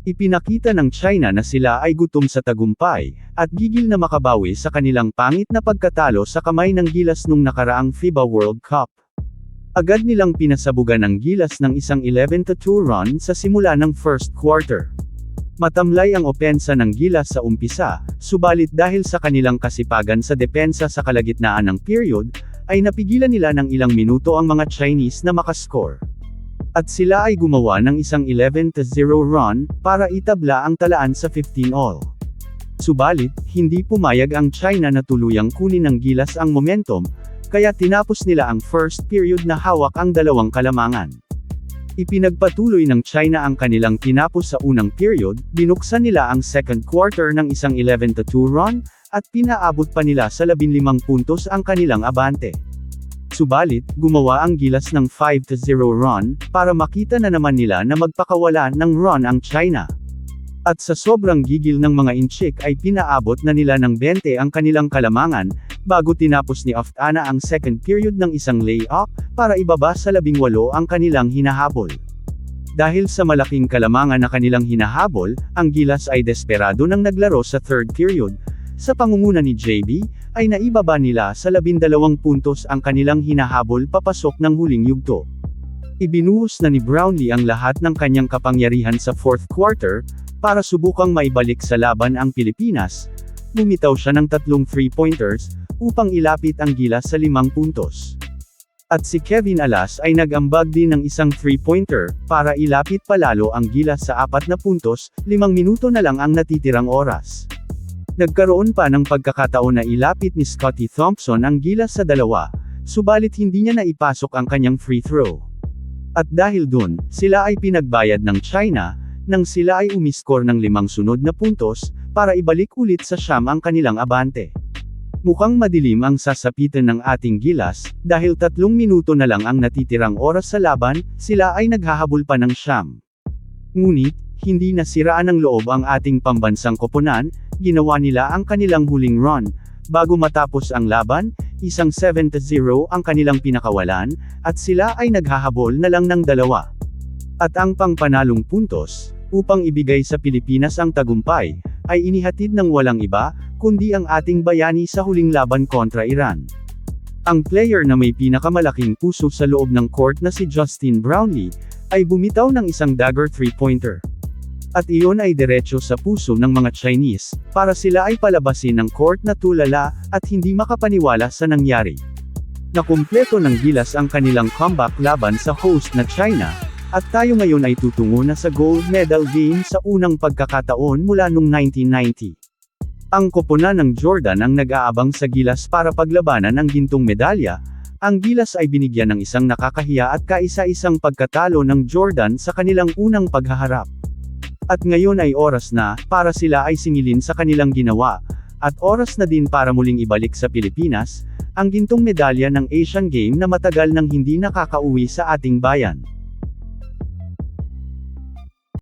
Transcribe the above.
Ipinakita ng China na sila ay gutom sa tagumpay, at gigil na makabawi sa kanilang pangit na pagkatalo sa kamay ng gilas nung nakaraang FIBA World Cup. Agad nilang pinasabugan ang gilas ng isang 11-2 run sa simula ng first quarter. Matamlay ang opensa ng gilas sa umpisa, subalit dahil sa kanilang kasipagan sa depensa sa kalagitnaan ng period, ay napigilan nila ng ilang minuto ang mga Chinese na makascore. At sila ay gumawa ng isang 11-0 run, para itabla ang talaan sa 15 all. Subalit, hindi pumayag ang China na tuluyang kunin ng gilas ang momentum, kaya tinapos nila ang first period na hawak ang dalawang kalamangan. Ipinagpatuloy ng China ang kanilang tinapos sa unang period, binuksan nila ang second quarter ng isang 11-2 run, at pinaabot pa nila sa 15 puntos ang kanilang abante. Subalit, gumawa ang gilas ng 5-0 run, para makita na naman nila na magpakawala ng run ang China. At sa sobrang gigil ng mga inchik ay pinaabot na nila ng 20 ang kanilang kalamangan, bago tinapos ni Oftana ang second period ng isang layup, para ibaba sa 18 ang kanilang hinahabol. Dahil sa malaking kalamangan na kanilang hinahabol, ang gilas ay desperado nang naglaro sa third period, sa pangunguna ni JB, ay naibaba nila sa 12 puntos ang kanilang hinahabol papasok ng huling yugto. Ibinuhos na ni Brownlee ang lahat ng kanyang kapangyarihan sa fourth quarter, para subukang maibalik sa laban ang Pilipinas, bumitaw siya ng tatlong three-pointers, upang ilapit ang gilas sa limang puntos. At si Kevin Alas ay nag-ambag din ng isang three-pointer, para ilapit palalo ang gilas sa apat na puntos, limang minuto na lang ang natitirang oras. Nagkaroon pa ng pagkakataon na ilapit ni Scotty Thompson ang gilas sa dalawa, subalit hindi niya naipasok ang kanyang free throw. At dahil dun, sila ay pinagbayad ng China, nang sila ay umiskor ng limang sunod na puntos, para ibalik ulit sa Sham ang kanilang abante. Mukhang madilim ang sasapitan ng ating gilas, dahil tatlong minuto na lang ang natitirang oras sa laban, sila ay naghahabol pa ng Sham. Ngunit, hindi nasiraan ng loob ang ating pambansang koponan, ginawa nila ang kanilang huling run. Bago matapos ang laban, isang 7-0 ang kanilang pinakawalan, at sila ay naghahabol na lang ng dalawa. At ang pangpanalong puntos, upang ibigay sa Pilipinas ang tagumpay, ay inihatid ng walang iba, kundi ang ating bayani sa huling laban kontra Iran. Ang player na may pinakamalaking puso sa loob ng court na si Justin Brownlee, ay bumitaw ng isang dagger three-pointer. At iyon ay diretso sa puso ng mga Chinese, para sila ay palabasin ng court na tulala, at hindi makapaniwala sa nangyari. Nakumpleto ng gilas ang kanilang comeback laban sa host na China, at tayo ngayon ay tutungo na sa gold medal game sa unang pagkakataon mula noong 1990. Ang koponan ng Jordan ang nag-aabang sa gilas para paglabanan ang gintong medalya, ang gilas ay binigyan ng isang nakakahiya at kaisa-isang pagkatalo ng Jordan sa kanilang unang paghaharap. At ngayon ay oras na, para sila ay singilin sa kanilang ginawa, at oras na din para muling ibalik sa Pilipinas, ang gintong medalya ng Asian Game na matagal nang hindi nakakauwi sa ating bayan.